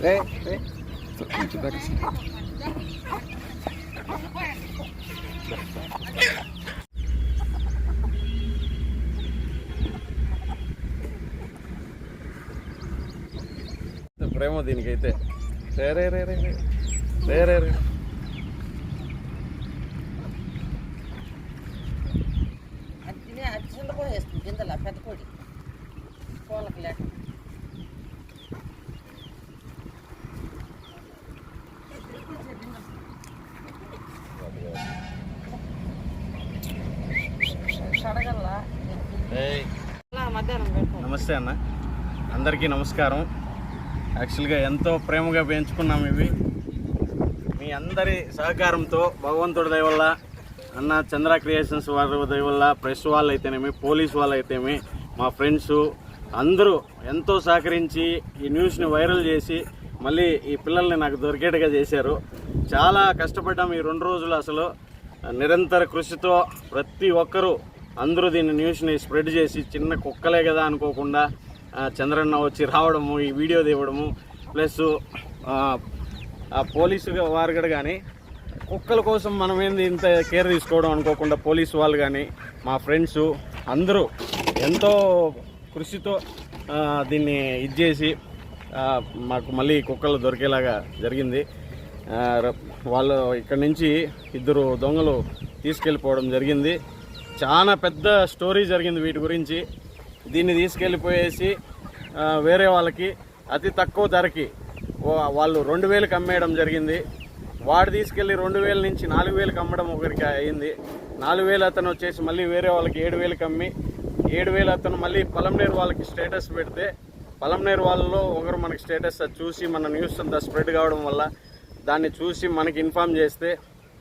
Hey, hey. ప్రేమ దీనికైతే రే రే రే. రే రే రే. రే అచ్చింది వేస్తుంది కిందలా పెద్ద కోడి. కోళ్ళకి లేకుండా. నమస్తే అన్న. అందరికీ నమస్కారం. యాక్చువల్గా ఎంతో ప్రేమగా పెంచుకున్నాం ఇవి. మీ అందరి సహకారంతో భగవంతుడి దయ వల్ల అన్న చంద్ర క్రియేషన్స్ వారి దయ వల్ల ప్రెస్ వాళ్ళు అయితేనేమి పోలీస్ వాళ్ళు అయితేనేమి మా ఫ్రెండ్స్ అందరూ ఎంతో సహకరించి ఈ న్యూస్ని వైరల్ చేసి మళ్ళీ ఈ పిల్లల్ని నాకు దొరికేట్టుగా చేశారు. చాలా కష్టపడ్డాం ఈ రెండు రోజులు అసలు. నిరంతర కృషితో ప్రతి ఒక్కరూ అందరూ దీన్ని న్యూస్ని స్ప్రెడ్ చేసి చిన్న కుక్కలే కదా అనుకోకుండా చంద్రన్న వచ్చి రావడము ఈ వీడియో తీవడము ప్లస్ ఆ పోలీసు వారు కూడా కానీ కుక్కల కోసం మనం ఏంది ఇంత కేర్ తీసుకోవడం అనుకోకుండా పోలీసు వాళ్ళు కానీ మా ఫ్రెండ్స్ అందరూ ఎంతో కృషితో దీన్ని ఇది చేసి మాకు మళ్ళీ కుక్కలు దొరికేలాగా జరిగింది. వాళ్ళు ఇక్కడ నుంచి ఇద్దరు దొంగలు తీసుకెళ్ళిపోవడం జరిగింది. చాలా పెద్ద స్టోరీ జరిగింది వీటి గురించి. దీన్ని తీసుకెళ్ళిపోయేసి వేరే వాళ్ళకి అతి తక్కువ ధరకి వాళ్ళు రెండు వేలకు అమ్మేయడం జరిగింది. వాడు తీసుకెళ్ళి రెండు వేల నుంచి నాలుగు వేలకు అమ్మడం ఒకరికి అయింది. నాలుగు వేలు అతను వచ్చేసి మళ్ళీ వేరే వాళ్ళకి ఏడు వేలకు అమ్మి ఏడు వేలు అతను మళ్ళీ పలంనేరు వాళ్ళకి స్టేటస్ పెడితే పలంనేరు వాళ్ళలో ఒకరు మనకి స్టేటస్ చూసి మన న్యూస్ అంతా స్ప్రెడ్ కావడం వల్ల దాన్ని చూసి మనకి ఇన్ఫామ్ చేస్తే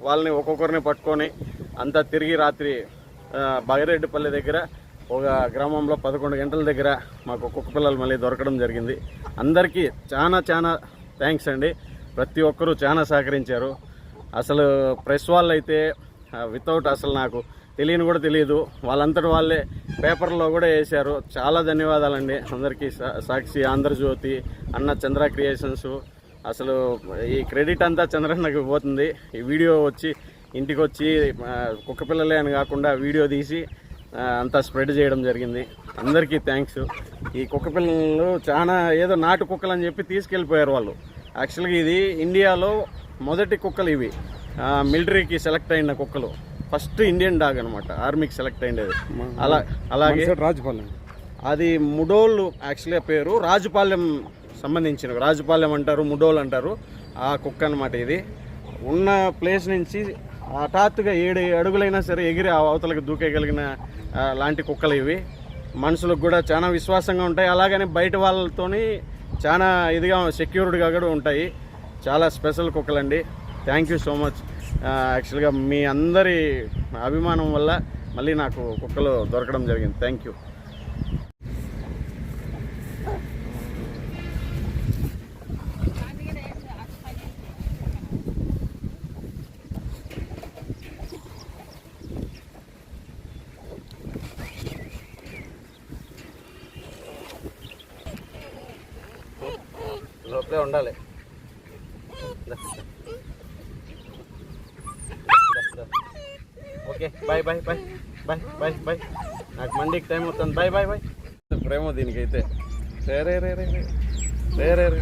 వాళ్ళని ఒక్కొక్కరిని పట్టుకొని అంతా తిరిగి రాత్రి బగిరెడ్డిపల్లి దగ్గర ఒక గ్రామంలో పదకొండు గంటల దగ్గర మాకు కుక్క పిల్లలు మళ్ళీ దొరకడం జరిగింది. అందరికీ చాలా చాలా థ్యాంక్స్ అండి. ప్రతి ఒక్కరూ చాలా సహకరించారు. అసలు ప్రెస్ వాళ్ళు అయితే వితౌట్ అసలు నాకు తెలియని కూడా తెలియదు. వాళ్ళంతటి వాళ్ళే పేపర్లో కూడా వేశారు. చాలా ధన్యవాదాలండి. అందరికీ సా- సాక్షి ఆంధ్రజ్యోతి అన్న చంద్ర క్రియేషన్స్. అసలు ఈ క్రెడిట్ అంతా చంద్రన్నకి పోతుంది. ఈ వీడియో వచ్చి ఇంటికి వచ్చి కుక్క పిల్లలే అని కాకుండా వీడియో తీసి అంతా స్ప్రెడ్ చేయడం జరిగింది. అందరికీ థ్యాంక్స్ ఈ కుక్క పిల్లలు చాలా ఏదో నాటు కుక్కలు అని చెప్పి తీసుకెళ్ళిపోయారు వాళ్ళు. యాక్చువల్గా ఇది ఇండియాలో మొదటి కుక్కలు ఇవి. మిలిటరీకి సెలెక్ట్ అయిన కుక్కలు. ఫస్ట్ ఇండియన్ డాగ్ అనమాట ఆర్మీకి సెలెక్ట్ అయ్యేది అలా అలాగే రాజపాలెం. అది ముడోళ్ళు యాక్చువల్గా పేరు. రాజుపాలెం సంబంధించిన రాజుపాలెం అంటారు ముడోల్ అంటారు. ఆ కుక్క అనమాట ఇది. ఉన్న ప్లేస్ నుంచి హఠాత్తుగా ఏడు అడుగులైనా సరే ఎగిరి అవతలకు దూకేయగలిగిన లాంటి కుక్కలు ఇవి. మనుషులకు కూడా చాలా విశ్వాసంగా ఉంటాయి. అలాగనే బయట వాళ్ళతోని చాలా ఇదిగా సెక్యూర్డ్గా కూడా ఉంటాయి. చాలా special కుక్కలండి. Thank you so much. యాక్చువల్గా మీ అందరి అభిమానం వల్ల మళ్ళీ నాకు కుక్కలు దొరకడం జరిగింది. Thank you. లోపలే ఉండాలి. Okay bye bye bye bye bye bye. నాకు మండికి టైం అవుతుంది. Bye bye bye. ప్రేమ దీనికైతే. రే రే రే రే రే. రే రే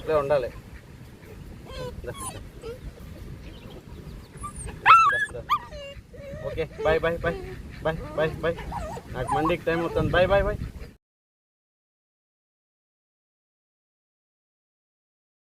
అప్పుడే ఉండాలి. Okay bye bye bye bye bye. Bye నాకు మండీకి టైం అవుతుంది. Bye bye bye.